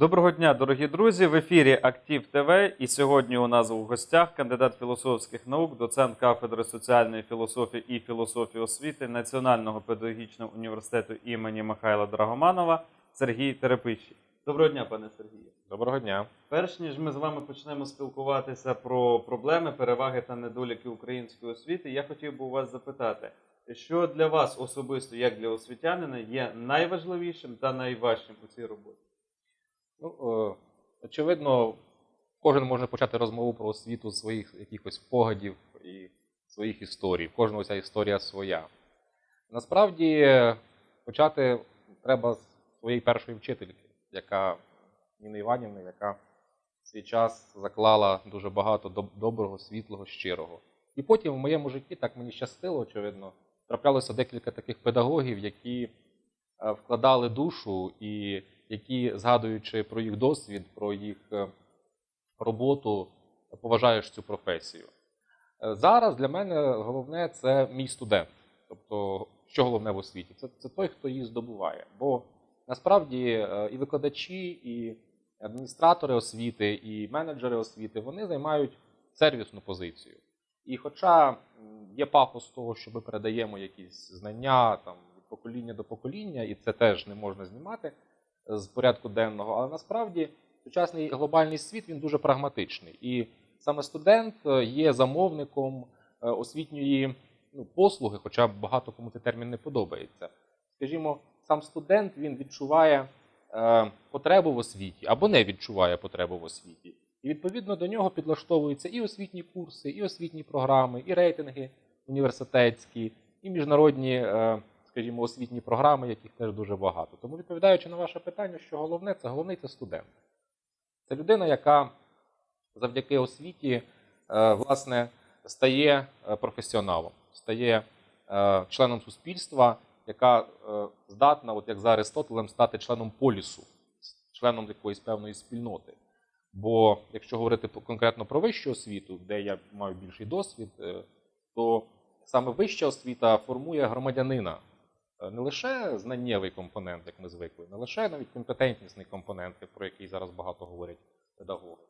Доброго дня, дорогі друзі! В ефірі Актив ТВ. І сьогодні у нас у гостях кандидат філософських наук, доцент кафедри соціальної філософії і філософії освіти Національного педагогічного університету імені Михайла Драгоманова Сергій Терепищий. Доброго дня, пане Сергію. Доброго дня. Перш ніж ми з вами почнемо спілкуватися про проблеми, переваги та недоліки української освіти, я хотів би у вас запитати, що для вас особисто, як для освітянина, є найважливішим та найважчим у цій роботі? Ну, е, очевидно, кожен може почати розмову про освіту з своїх якихось спогадів і своїх історій. Кожного ця історія своя. Насправді, почати треба з своєї першої вчительки, яка Ніни Іванівни, яка в свій час заклала дуже багато доброго, світлого, щирого. І потім в моєму житті так мені щастило, очевидно, траплялося декілька таких педагогів, які е, вкладали душу і які, згадуючи про їх досвід, про їх е, роботу, поважаєш цю професію. Е, Зараз для мене головне це мій студент. Тобто, що головне в освіті? Це, це той, хто її здобуває. Бо насправді е, і викладачі, і адміністратори освіти, і менеджери освіти вони займають сервісну позицію. І хоча є пафос того, що ми передаємо якісь знання там, від покоління до покоління, і це теж не можна знімати з порядку денного, але насправді сучасний глобальний світ він дуже прагматичний. І саме студент е, є замовником е, освітньої ну, послуги, хоча багато кому цей термін не подобається. Скажімо, сам студент він відчуває е, потребу в освіті або не відчуває потребу в освіті. І відповідно до нього підлаштовуються і освітні курси, і освітні програми, і рейтинги університетські, і міжнародні, е, скажімо, освітні програми, яких теж дуже багато. Тому, відповідаючи на ваше питання, що головне, це головний це студент. Це людина, яка завдяки освіті е, власне стає е, професіоналом, стає е, членом суспільства, яка здатна, от як за Аристотелем, стати членом полісу, членом якоїсь певної спільноти. Бо якщо говорити конкретно про вищу освіту, де я маю більший досвід, то саме вища освіта формує громадянина. Е, Не лише знаннєвий компонент, як ми звикли, не лише навіть компетентнісний компонент, про який зараз багато говорять педагоги,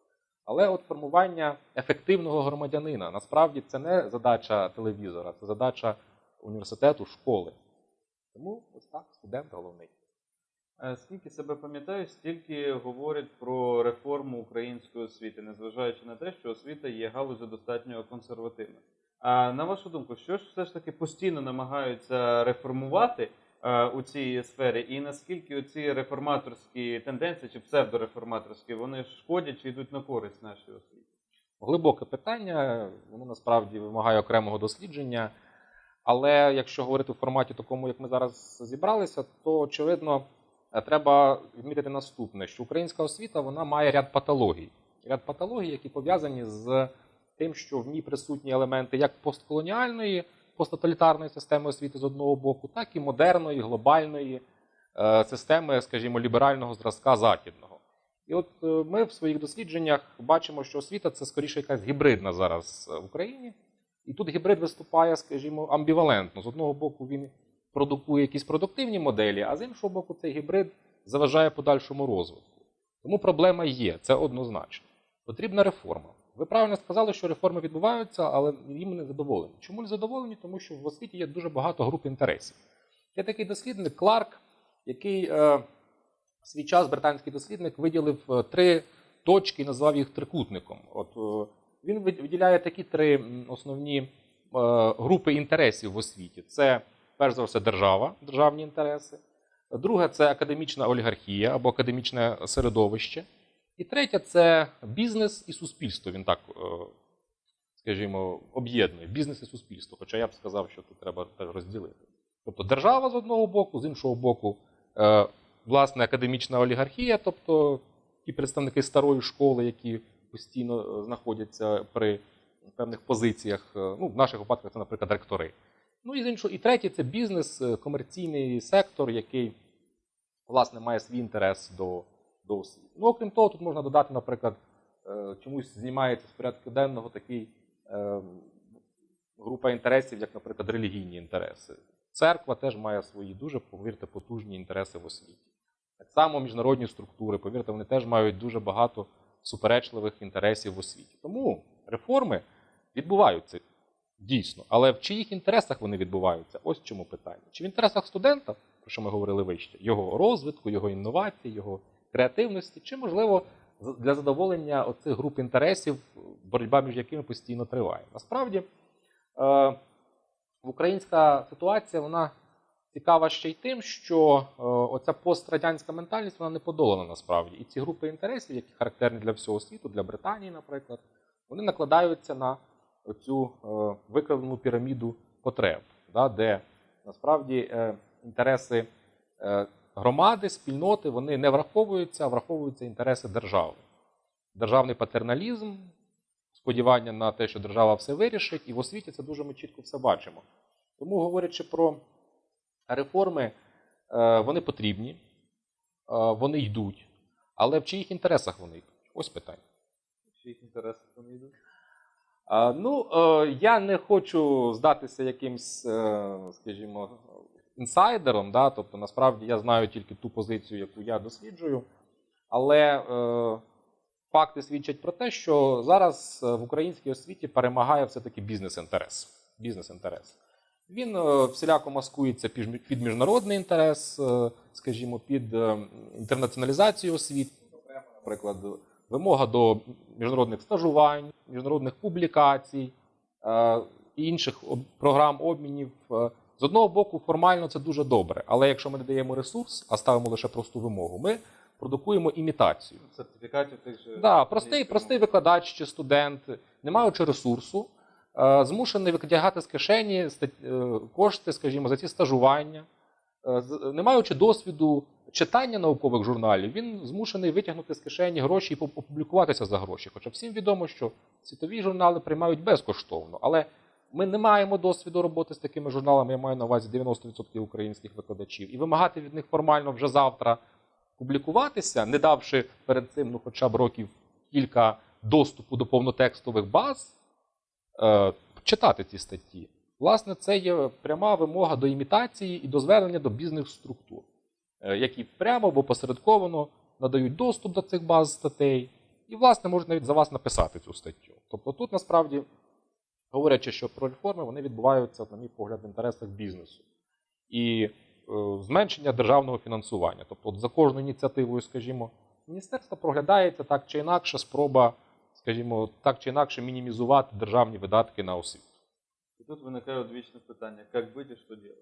але от формування ефективного громадянина. Насправді це не задача телевізора, це задача університету, школи. Тому ось так, студент головний. Е, Скільки себе пам'ятаю, стільки говорять про реформу української освіти, незважаючи на те, що освіта є галузю достатньо консервативна. А на вашу думку, що ж все ж таки постійно намагаються реформувати е, у цій сфері, і наскільки оці реформаторські тенденції чи псевдореформаторські вони шкодять чи йдуть на користь нашій освіті? Глибоке питання, воно насправді вимагає окремого дослідження. Але якщо говорити в форматі такому, як ми зараз зібралися, то очевидно треба відмітити наступне: що українська освіта вона має ряд патологій. Ряд патологій, які пов'язані з тим, що в ній присутні елементи як постколоніальної, посттоталітарної системи освіти з одного боку, так і модерної, глобальної е, системи, скажімо, ліберального зразка західного. І от е, ми в своїх дослідженнях бачимо, що освіта це скоріше якась гібридна зараз е, в Україні. І тут гібрид виступає, скажімо, амбівалентно. З одного боку, він продукує якісь продуктивні моделі, а з іншого боку, цей гібрид заважає подальшому розвитку. Тому проблема є, це однозначно. Потрібна реформа. Ви правильно сказали, що реформи відбуваються, але їм не задоволені. Чому не задоволені? Тому що в освіті є дуже багато груп інтересів. Є такий дослідник Кларк, який е, в свій час британський дослідник виділив е, три точки і назвав їх трикутником. От е, він виділяє такі три основні е, групи інтересів в освіті: це перш за все держава, державні інтереси. Друге це академічна олігархія або академічне середовище. І третє це бізнес і суспільство. Він так, е, скажімо, об'єднує бізнес і суспільство. Хоча я б сказав, що тут треба теж розділити. Тобто держава з одного боку, з іншого боку, е, власне, академічна олігархія, тобто ті представники старої школи, які постійно е, знаходяться при певних позиціях. Ну, в наших випадках це, наприклад, ректори. Ну і з іншого, і третє це бізнес, комерційний сектор, який власне має свій інтерес до, до. Ну, окрім того, тут можна додати, наприклад, е, чомусь знімається з порядку денного такий е, група інтересів, як, наприклад, релігійні інтереси. Церква теж має свої дуже, повірте, потужні інтереси в освіті. Так само міжнародні структури, повірте, вони теж мають дуже багато суперечливих інтересів в освіті. Тому реформи відбуваються дійсно. Але в чиїх інтересах вони відбуваються? Ось чому питання. Чи в інтересах студента, про що ми говорили вище, його розвитку, його інновацій, його креативності, чи, можливо, для задоволення оцих груп інтересів, боротьба між якими постійно триває. Насправді, е, українська ситуація вона цікава ще й тим, що е, оця пострадянська ментальність вона не подолана насправді. І ці групи інтересів, які характерні для всього світу, для Британії, наприклад, вони накладаються на цю е, викривлену піраміду потреб, де насправді інтереси громади, спільноти вони не враховуються, а враховуються інтереси держави. Державний патерналізм, сподівання на те, що держава все вирішить, і в освіті це дуже ми чітко все бачимо. Тому, говорячи про реформи, е, вони потрібні, е, вони йдуть, але в чиїх інтересах вони йдуть? Ось питання. В чиїх інтересах вони йдуть? Ну, е, я не хочу здатися якимсь, скажімо, інсайдером, да? тобто насправді я знаю тільки ту позицію, яку я досліджую. Але е, факти свідчать про те, що зараз е, в українській освіті перемагає все-таки бізнес-інтерес. Бізнес-інтерес. Він е, всіляко маскується під, міжнародний інтерес, е, скажімо, під інтернаціоналізацію освіти, наприклад, вимога до міжнародних стажувань, міжнародних публікацій інших програм обмінів. З одного боку, формально це дуже добре, але якщо ми не даємо ресурс, а ставимо лише просту вимогу, ми продукуємо імітацію. Сертифікатів тих же. Да, простий, простий викладач чи студент, не маючи ресурсу, е, змушений витягати з кишені е, кошти, скажімо, за ці стажування, Е, не маючи досвіду читання наукових журналів, він змушений витягнути з кишені гроші і опублікуватися за гроші. Хоча всім відомо, що світові журнали приймають безкоштовно. Але ми не маємо досвіду роботи з такими журналами, я маю на увазі 90% українських викладачів, і вимагати від них формально вже завтра публікуватися, не давши перед цим ну, хоча б років кілька доступу до повнотекстових баз, е, читати ці статті. Власне, це є пряма вимога до імітації і до звернення до бізнес-структур, е, які прямо або посередковано надають доступ до цих баз статей, і, власне, можуть навіть за вас написати цю статтю. Тобто тут насправді, говорячи, що про реформи, вони відбуваються, на мій погляд, в інтересах бізнесу. І е, зменшення державного фінансування. Тобто, от за кожною ініціативою, скажімо, міністерства проглядається так чи інакше спроба, скажімо, так чи інакше мінімізувати державні видатки на освіту. І тут виникає одвічне питання: як бити, що робити?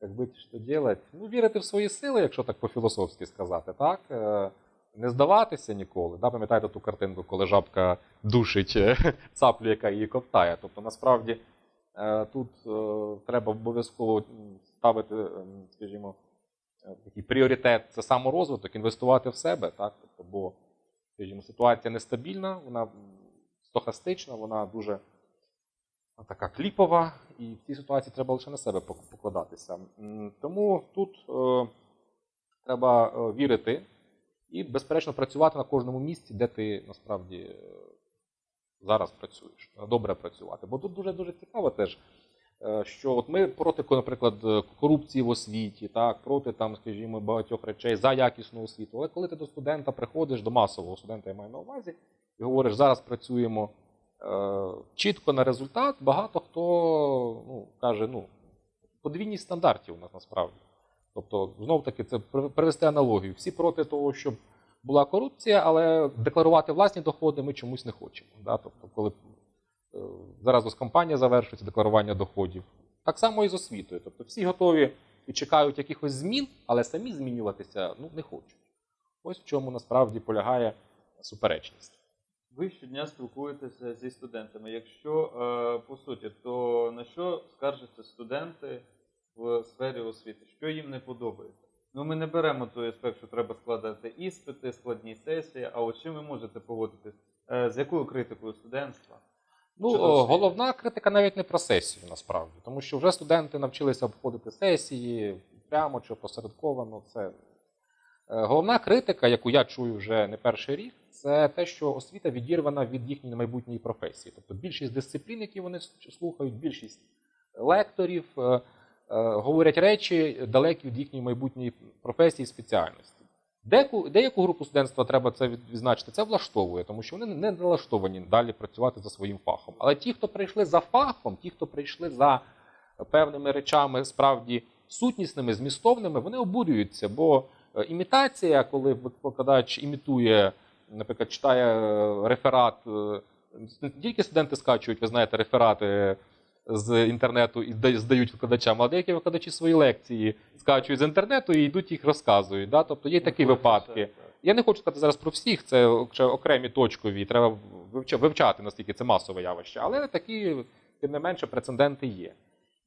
Як бити, що делать? Ну, вірити в свої сили, якщо так по-філософськи сказати, так? Не здаватися ніколи. Да? Пам'ятаєте ту картинку, коли жабка душить е, цаплю, яка її ковтає. Тобто, насправді, е, тут е, треба обов'язково ставити, скажімо, такий пріоритет це саморозвиток, інвестувати в себе, так? Тобто, бо, скажімо, ситуація нестабільна, вона стохастична, вона дуже така кліпова, і в цій ситуації треба лише на себе покладатися. Тому тут е, треба вірити і, безперечно, працювати на кожному місці, де ти насправді е, зараз працюєш. Добре працювати. Бо тут дуже дуже цікаво теж, е, що от ми проти, наприклад, е, корупції в освіті, так, проти там, скажімо, багатьох речей за якісну освіту. Але коли ти до студента приходиш, до масового студента, я маю на увазі, і говориш, зараз працюємо е, чітко на результат, багато хто ну, каже, ну, подвійність стандартів у нас насправді. Тобто, знов таки, це привести аналогію. Всі проти того, щоб була корупція, але декларувати власні доходи ми чомусь не хочемо. Да? Тобто, коли е, зараз ось кампанія завершується декларування доходів, так само і з освітою. Тобто, всі готові і чекають якихось змін, але самі змінюватися ну, не хочуть. Ось в чому насправді полягає суперечність. Ви щодня спілкуєтеся зі студентами. Якщо е, по суті, то на що скаржаться студенти в сфері освіти? Що їм не подобається? Ну, ми не беремо той аспект, що треба складати іспити, складні сесії. А от чим ви можете погодитись? Е, з якою критикою студентства? Ну, освіти. головна критика навіть не про сесію, насправді, тому що вже студенти навчилися обходити сесії прямо чи опосередковано. Це Е, головна критика, яку я чую вже не перший рік, це те, що освіта відірвана від їхньої майбутньої професії. Тобто більшість дисциплін, які вони слухають, більшість лекторів е, е, говорять речі далекі від їхньої майбутньої професії і спеціальності. Деяку, деяку групу студентства треба це відзначити, це влаштовує, тому що вони не налаштовані далі працювати за своїм фахом. Але ті, хто прийшли за фахом, ті, хто прийшли за певними речами, справді сутнісними, змістовними, вони обурюються, бо е, імітація, коли викладач імітує, наприклад, читає е, реферат, е, не тільки студенти скачують, ви знаєте, реферати з інтернету і зда- здають викладачам, а деякі викладачі свої лекції скачують з інтернету і йдуть їх розказують. Да? Тобто є такі випадки. Я не хочу сказати зараз про всіх, це окремі точкові, треба вивчати, наскільки це масове явище, але такі, тим не менше, прецеденти є.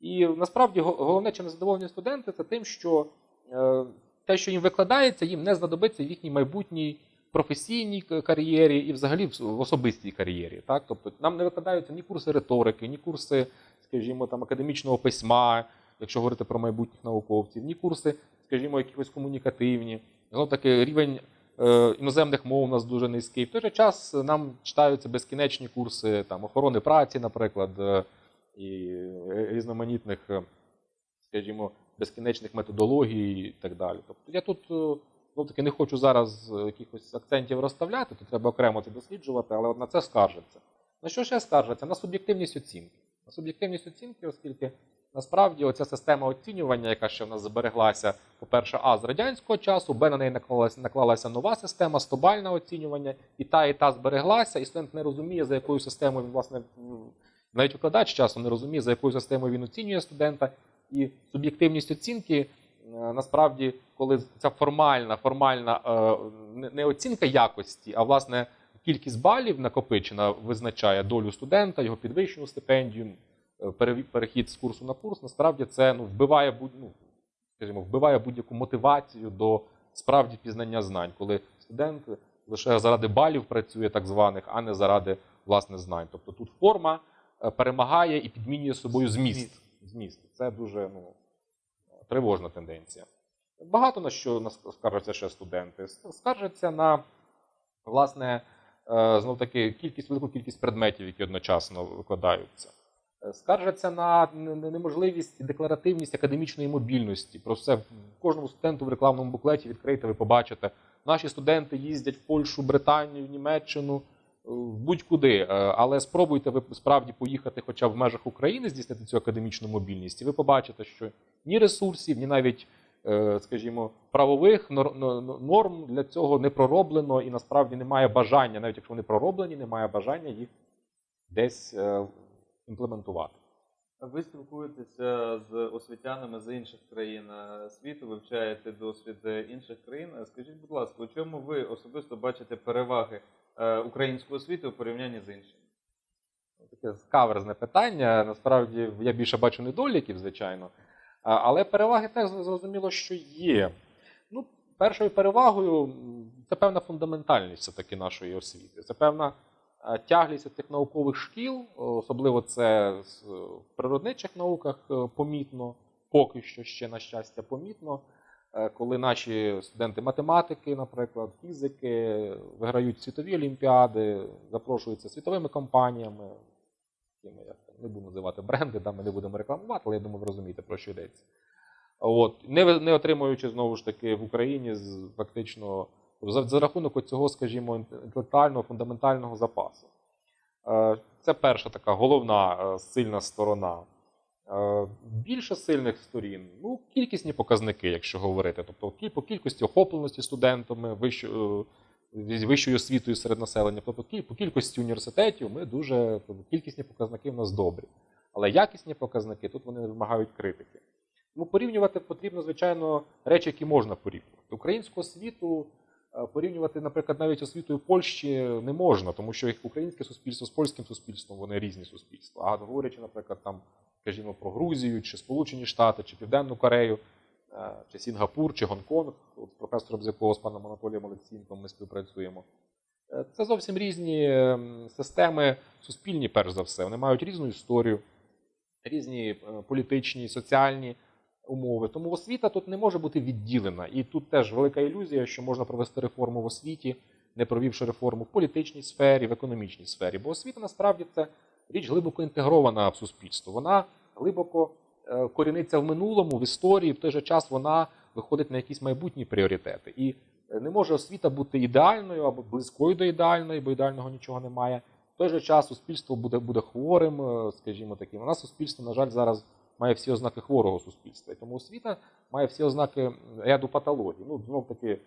І насправді головне, чи не задоволені студенти, це тим, що е, те, що їм викладається, їм не знадобиться в їхній майбутній професійній кар'єрі і взагалі в особистій кар'єрі. Так? Тобто нам не викладаються ні курси риторики, ні курси, скажімо, там, академічного письма, якщо говорити про майбутніх науковців, ні курси, скажімо, якихось комунікативні. Знов таки рівень е, іноземних мов у нас дуже низький. В той же час нам читаються безкінечні курси там, охорони праці, наприклад, е, і е, різноманітних, е, скажімо, безкінечних методологій і так далі. Тобто я тут знов таки не хочу зараз е, якихось акцентів розставляти, то треба окремо це досліджувати, але от на це скаржаться. На що ще скаржаться? На суб'єктивність оцінки. На суб'єктивність оцінки, оскільки насправді оця система оцінювання, яка ще в нас збереглася, по-перше, а з радянського часу, б на неї наклалася, наклалася нова система, стобальне оцінювання, і та, і та збереглася, і студент не розуміє, за якою системою він, власне, навіть викладач часом не розуміє, за якою системою він оцінює студента. І суб'єктивність оцінки насправді, коли ця формальна, формальна е, не- оцінка якості, а власне кількість балів накопичена визначає долю студента, його підвищену стипендію, е, перехід з курсу на курс, насправді це ну, вбиває будь, ну, скажімо, вбиває будь-яку мотивацію до справді пізнання знань, коли студент лише заради балів працює так званих, а не заради власне знань. Тобто тут форма е, перемагає і підмінює собою зміст. Зміст. Це дуже ну, тривожна тенденція. Багато на що скаржаться ще студенти. Скаржаться на власне знов таки кількість велику кількість предметів, які одночасно викладаються. Е, Скаржаться на не- не- неможливість і декларативність академічної мобільності. Про все кожному студенту в рекламному буклеті відкрийте, ви побачите. Наші студенти їздять в Польщу, Британію, Німеччину, е, будь-куди. Е, Але спробуйте ви справді поїхати хоча б в межах України, здійснити цю академічну мобільність, і ви побачите, що ні ресурсів, ні навіть, е, скажімо, правових нор- нор- норм для цього не пророблено, і насправді немає бажання, навіть якщо вони пророблені, немає бажання їх десь е, імплементувати. Ви спілкуєтеся з освітянами з інших країн світу, вивчаєте досвід інших країн. Скажіть, будь ласка, у чому ви особисто бачите переваги е, української освіти у порівнянні з іншими? Таке каверзне питання. Насправді я більше бачу недоліків, звичайно. Але переваги теж зрозуміло, що є. Ну, першою перевагою це певна фундаментальність все-таки нашої освіти. Це певна е, тяглість цих наукових шкіл, особливо це в природничих науках е, помітно, поки що ще, на щастя, помітно. Е, Коли наші студенти математики, наприклад, фізики виграють світові олімпіади, запрошуються світовими компаніями, я не буду називати бренди, да, ми не будемо рекламувати, але я думаю, ви розумієте, про що йдеться. От, не, не отримуючи знову ж таки в Україні з, фактично за, за рахунок цього, скажімо, інт- інтелектуального фундаментального запасу. Е, Це перша така головна е, сильна сторона. Е, Більше сильних сторін, ну, кількісні показники, якщо говорити. Тобто по кількості охопленості студентами, вищою, з вищою освітою серед населення, тобто по кількості університетів ми дуже тобто, кількісні показники в нас добрі. Але якісні показники тут вони вимагають критики. Тому порівнювати потрібно, звичайно, речі, які можна порівнювати. Українську освіту е, порівнювати, наприклад, навіть освітою Польщі не можна, тому що українське суспільство з польським суспільством вони різні суспільства. А говорячи, наприклад, там, скажімо, про Грузію, чи Сполучені Штати, чи Південну Корею, е, чи Сінгапур, чи Гонконг, професором, з якого з паном Анатолієм Олексієнком ми співпрацюємо. Е, Це зовсім різні ем, системи, суспільні, перш за все. Вони мають різну історію, різні е, політичні, соціальні умови. Тому освіта тут не може бути відділена. І тут теж велика ілюзія, що можна провести реформу в освіті, не провівши реформу в політичній сфері, в економічній сфері. Бо освіта насправді це річ глибоко інтегрована в суспільство. Вона глибоко е, коріниться в минулому, в історії, в той же час вона виходить на якісь майбутні пріоритети. І Е, Не може освіта бути ідеальною або близькою до ідеальної, бо ідеального нічого немає. В той же час суспільство буде, буде хворим, е, скажімо таким. У нас суспільство, на жаль, зараз має всі ознаки хворого суспільства. І тому освіта має всі ознаки ряду патологій. Ну, знов таки,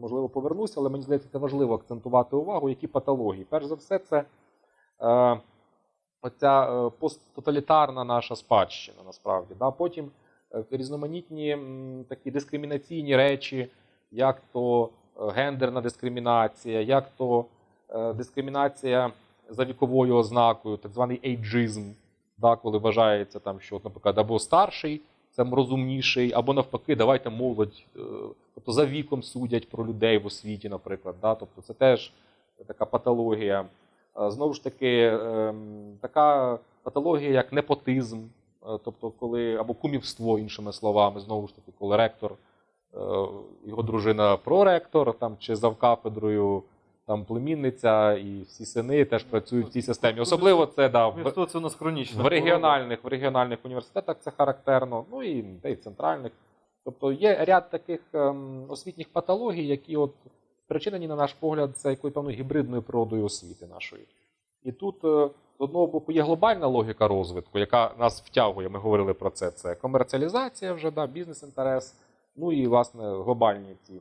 можливо, повернуся, але мені здається, це важливо акцентувати увагу, які патології. Перш за все, це оця е, посттоталітарна наша спадщина, насправді. Да? Потім е, різноманітні такі дискримінаційні речі, як то е, гендерна дискримінація, як то дискримінація за віковою ознакою, так званий ейджизм, да, коли вважається там, що, наприклад, або старший, це розумніший, або навпаки, давайте молодь, тобто за віком судять про людей в освіті, наприклад. Да? Тобто це теж така патологія. Е, Знову ж таки, ем, така патологія, як непотизм, е, тобто, коли або кумівство, іншими словами, знову ж таки, коли ректор, е, його дружина проректор, там чи завкафедрою там племінниця і всі сини теж працюють в цій системі. Особливо це да, в, це у нас хронічно. в регіональних, в регіональних університетах це характерно, ну і та й в центральних. Тобто є ряд таких ем, освітніх патологій, які от спричинені, на наш погляд, це якою певною гібридною природою освіти нашої. І тут, е, з одного боку, є глобальна логіка розвитку, яка нас втягує. Ми говорили про це. Це комерціалізація вже, да, бізнес-інтерес, ну і власне глобальні ці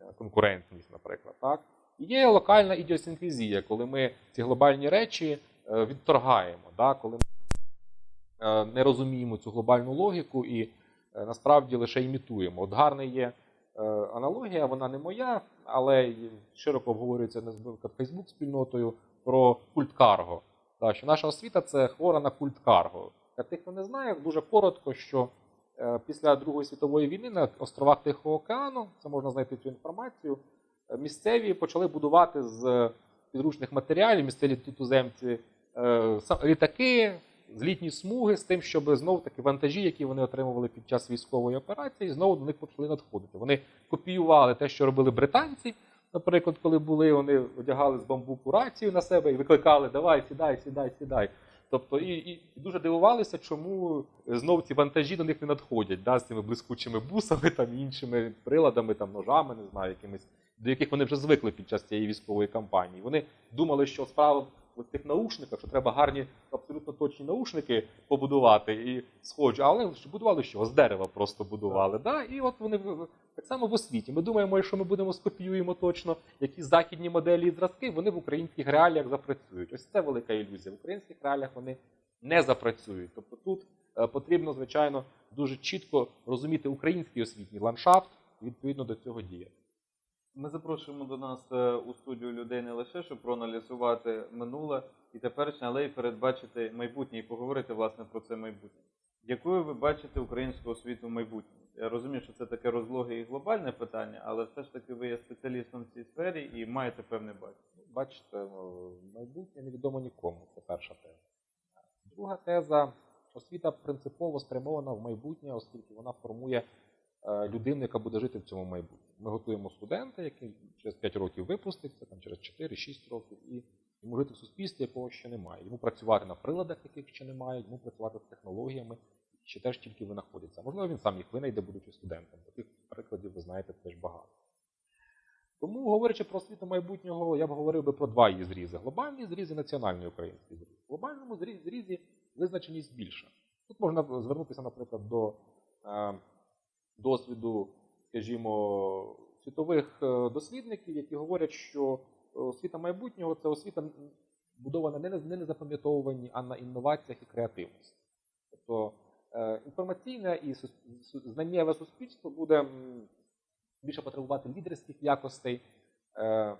е, конкурентність, наприклад. Так? І Є локальна ідіосінкризія, коли ми ці глобальні речі е, відторгаємо, да? коли ми не розуміємо цю глобальну логіку і насправді лише імітуємо. От гарна є аналогія, вона не моя, але широко обговорюється наприклад, Фейсбук спільнотою про культ карго. Так, що наша освіта це хвора на культ карго. Для тих, хто не знає, дуже коротко, що е, після Другої світової війни на островах Тихого океану, це можна знайти цю інформацію, е, місцеві почали будувати з підручних матеріалів, місцеві туземці, е, літаки, злітні смуги з тим, щоб знову таки вантажі, які вони отримували під час військової операції, знову до них почали надходити. Вони копіювали те, що робили британці. Наприклад, коли були, вони одягали з бамбуку рацію на себе і викликали Давай, сідай, сідай, сідай. Тобто, і, і, і дуже дивувалися, чому знов ці вантажі до них не надходять, да, з цими блискучими бусами, там іншими приладами, там ножами, не знаю, якимись, до яких вони вже звикли під час цієї військової кампанії. Вони думали, що справа в цих наушниках, що треба гарні, абсолютно точні наушники побудувати і схожі, але будували що? З дерева просто будували. Да? І от вони так само в освіті. Ми думаємо, що ми будемо скопіюємо точно якісь західні моделі і зразки, вони в українських реаліях запрацюють. Ось це велика ілюзія. В українських реаліях вони не запрацюють. Тобто тут е, потрібно, звичайно, дуже чітко розуміти український освітній ландшафт і відповідно до цього діяти. Ми запрошуємо до нас е, у студію людей не лише, щоб проаналізувати минуле і теперішнє, але й передбачити майбутнє і поговорити власне про це майбутнє. Якою ви бачите українську освіту в майбутньому? Я розумію, що це таке розлоге і глобальне питання, але все ж таки ви є спеціалістом в цій сфері і маєте певне бачення. Бачите, ну, майбутнє невідомо нікому. Це перша теза. Друга теза освіта принципово спрямована в майбутнє, оскільки вона формує е, людину, яка буде жити в цьому майбутньому. Ми готуємо студента, який через 5 років випуститься, там через 4-6 років, і йому жити в суспільстві, якого ще немає. Йому працювати на приладах, яких ще немає, йому працювати з технологіями, які ще теж тільки винаходяться. Можливо, він сам їх винайде, будучи студентом. Таких прикладів ви знаєте теж багато. Тому, говорячи про освіту майбутнього, я б говорив би про два її зрізи: глобальний зріз і національний український зріз. В глобальному зрізі визначеність більша. Тут можна звернутися, наприклад, до е, досвіду, скажімо, світових е, дослідників, які говорять, що освіта майбутнього це освіта будована не на не запам'ятовуванні, а на інноваціях і креативності. Тобто е, інформаційне і знаннєве суспільство буде більше потребувати лідерських якостей, е,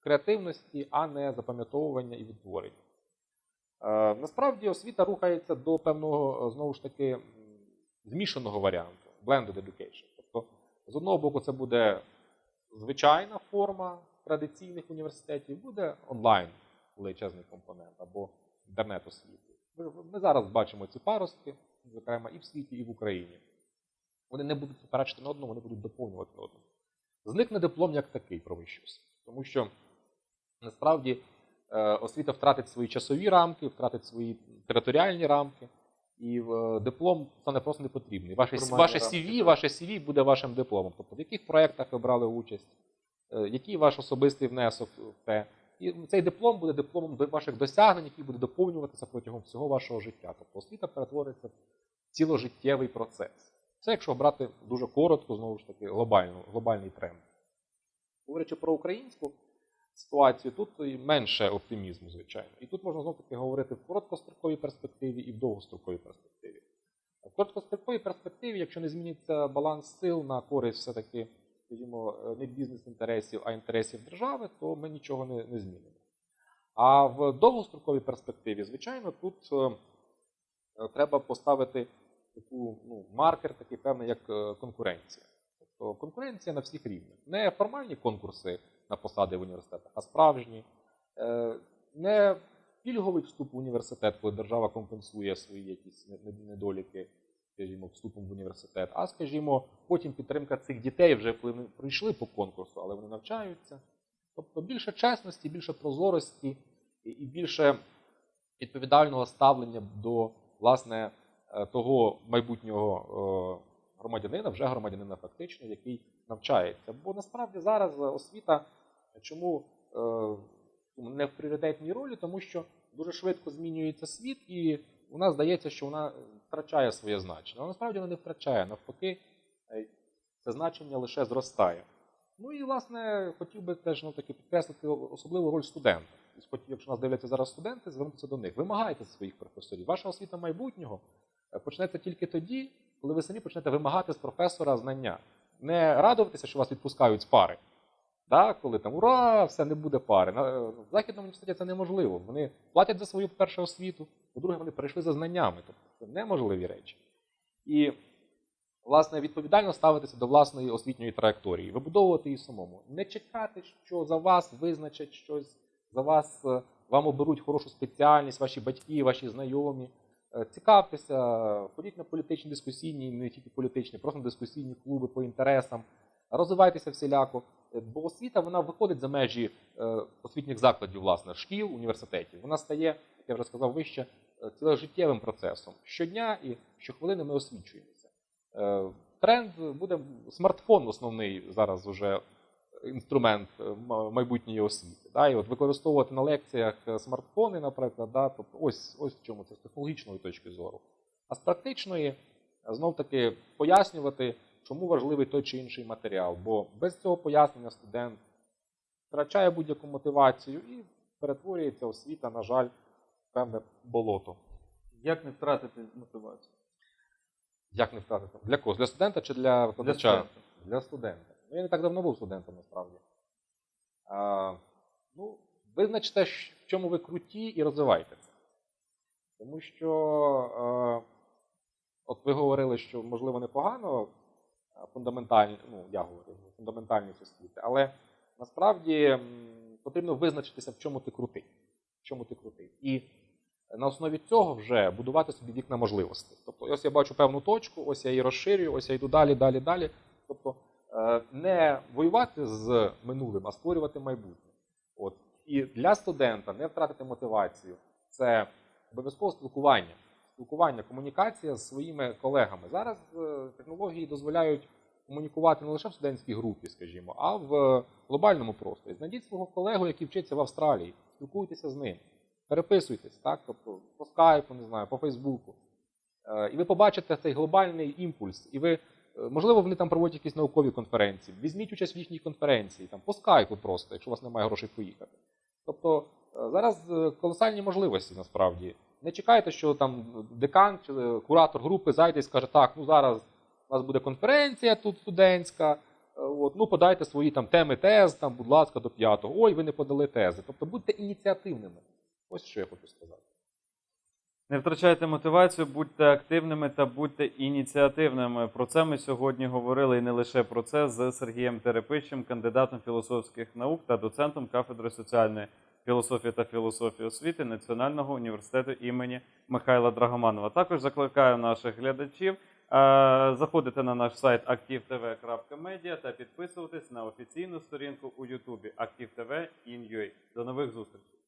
креативності, а не запам'ятовування і відтворення. Е, насправді освіта рухається до певного, е, знову ж таки, змішаного варіанту blended education. Тобто, з одного боку, це буде звичайна форма традиційних університетів, буде онлайн величезний компонент або інтернет освіти. Ми, зараз бачимо ці паростки, зокрема, і в світі, і в Україні. Вони не будуть суперечити на одному, вони будуть доповнювати на одному. Зникне диплом як такий про вищу освіту. Тому що насправді е, освіта втратить свої часові рамки, втратить свої територіальні рамки. І е, диплом стане просто не потрібний. Ваше, ваше CV, ваше CV буде вашим дипломом. Тобто, в яких проєктах ви брали участь, е, який ваш особистий внесок в те. І цей диплом буде дипломом ваших досягнень, який буде доповнюватися протягом всього вашого життя. Тобто освіта перетвориться в ціложиттєвий процес. Це якщо брати дуже коротко, знову ж таки, глобально, глобальний тренд. Говорячи про українську ситуацію, тут менше оптимізму, звичайно. І тут можна знову таки говорити в короткостроковій перспективі і в довгостроковій перспективі. В короткостроковій перспективі, якщо не зміниться баланс сил на користь все-таки, скажімо, е, не бізнес-інтересів, а інтересів держави, то ми нічого не, не змінимо. А в довгостроковій перспективі, звичайно, тут е, е, треба поставити таку ну, маркер, такий певний, як конкуренція. Тобто конкуренція на всіх рівнях. Не формальні конкурси на посади в університетах, а справжні. Е, Не пільговий вступ в університет, коли держава компенсує свої якісь не- не- недоліки, скажімо, вступом в університет, а скажімо, потім підтримка цих дітей вже коли вони пройшли по конкурсу, але вони навчаються. Тобто більше чесності, більше прозорості і- більше відповідального ставлення до власне е, того майбутнього е, громадянина, вже громадянина фактично, який навчається. Бо насправді зараз освіта чому е, не в пріоритетній ролі, тому що дуже швидко змінюється світ, і вона здається, що вона втрачає своє значення. Але насправді вона не втрачає, навпаки, е, це значення лише зростає. Ну і власне хотів би теж ну, таки підкреслити особливу роль студента. Якщо нас дивляться зараз студенти, звернутися до них. Вимагайте своїх професорів. Ваша освіта майбутнього е, почнеться тільки тоді, коли ви самі почнете вимагати з професора знання. Не радуватися, що вас відпускають з пари. Да, коли там ура, все не буде пари. На в західному університеті це неможливо. Вони платять за свою першу освіту, по-друге, вони перейшли за знаннями. Тобто це неможливі речі. І, власне, відповідально ставитися до власної освітньої траєкторії, вибудовувати її самому. Не чекати, що за вас визначать щось, за вас е, вам оберуть хорошу спеціальність, ваші батьки, ваші знайомі. Е, Цікавтеся, ходіть на політичні дискусійні, не тільки політичні, просто на дискусійні клуби по інтересам, розвивайтеся всіляко. Бо освіта вона виходить за межі е, освітніх закладів, власне, шкіл, університетів. Вона стає, як я вже сказав вище, е, ціложиттєвим процесом. Щодня і щохвилини ми освічуємося. Е, Тренд буде смартфон основний зараз уже інструмент майбутньої освіти. Да? І от використовувати на лекціях смартфони, наприклад, да? тобто ось, ось в чому це з технологічної точки зору. А з практичної знов таки пояснювати, чому важливий той чи інший матеріал. Бо без цього пояснення студент втрачає будь-яку мотивацію і перетворюється освіта, на жаль, в певне болото. Як не втратити мотивацію? Як не втратити? Для кого? Для студента чи для Для студента. Для студента. Ну, я не так давно був студентом, насправді. А, ну, визначте, в чому ви круті, і розвивайте це. Тому що, е, от ви говорили, що, можливо, непогано фундаментальні, ну, я говорю, фундаментальність освіти, але насправді потрібно визначитися, в чому ти крутий. В чому ти крутий. І на основі цього вже будувати собі вікна можливостей. Тобто, ось я бачу певну точку, ось я її розширюю, ось я йду далі, далі, далі. Тобто е, не воювати з минулим, а створювати майбутнє. От. І для студента не втратити мотивацію це обов'язково спілкування. Спілкування, комунікація з своїми колегами. Зараз е, технології дозволяють комунікувати не лише в студентській групі, скажімо, а в глобальному просторі. Знайдіть свого колегу, який вчиться в Австралії, спілкуйтеся з ним, переписуйтесь, так, тобто по скайпу, не знаю, по Фейсбуку. Е, І ви побачите цей глобальний імпульс, і ви, е, можливо, вони там проводять якісь наукові конференції. Візьміть участь в їхній конференції, там, по скайпу просто, якщо у вас немає грошей поїхати. Тобто е, зараз е, колосальні можливості насправді. Не чекайте, що там декан чи куратор групи зайде і скаже, так, ну зараз у нас буде конференція тут студентська. е, От, ну, подайте свої там теми тез, там, будь ласка, до п'ятого. Ой, ви не подали тези. Тобто будьте ініціативними. Ось що я хочу сказати. Не втрачайте мотивацію, будьте активними та будьте ініціативними. Про це ми сьогодні говорили і не лише про це з Сергієм Терепищем, кандидатом філософських наук та доцентом кафедри соціальної філософії та філософії освіти Національного університету імені Михайла Драгоманова. Також закликаю наших глядачів е, заходити на наш сайт aktivtv.media та підписуватись на офіційну сторінку у Ютубі Актів ТВ До нових зустрічей!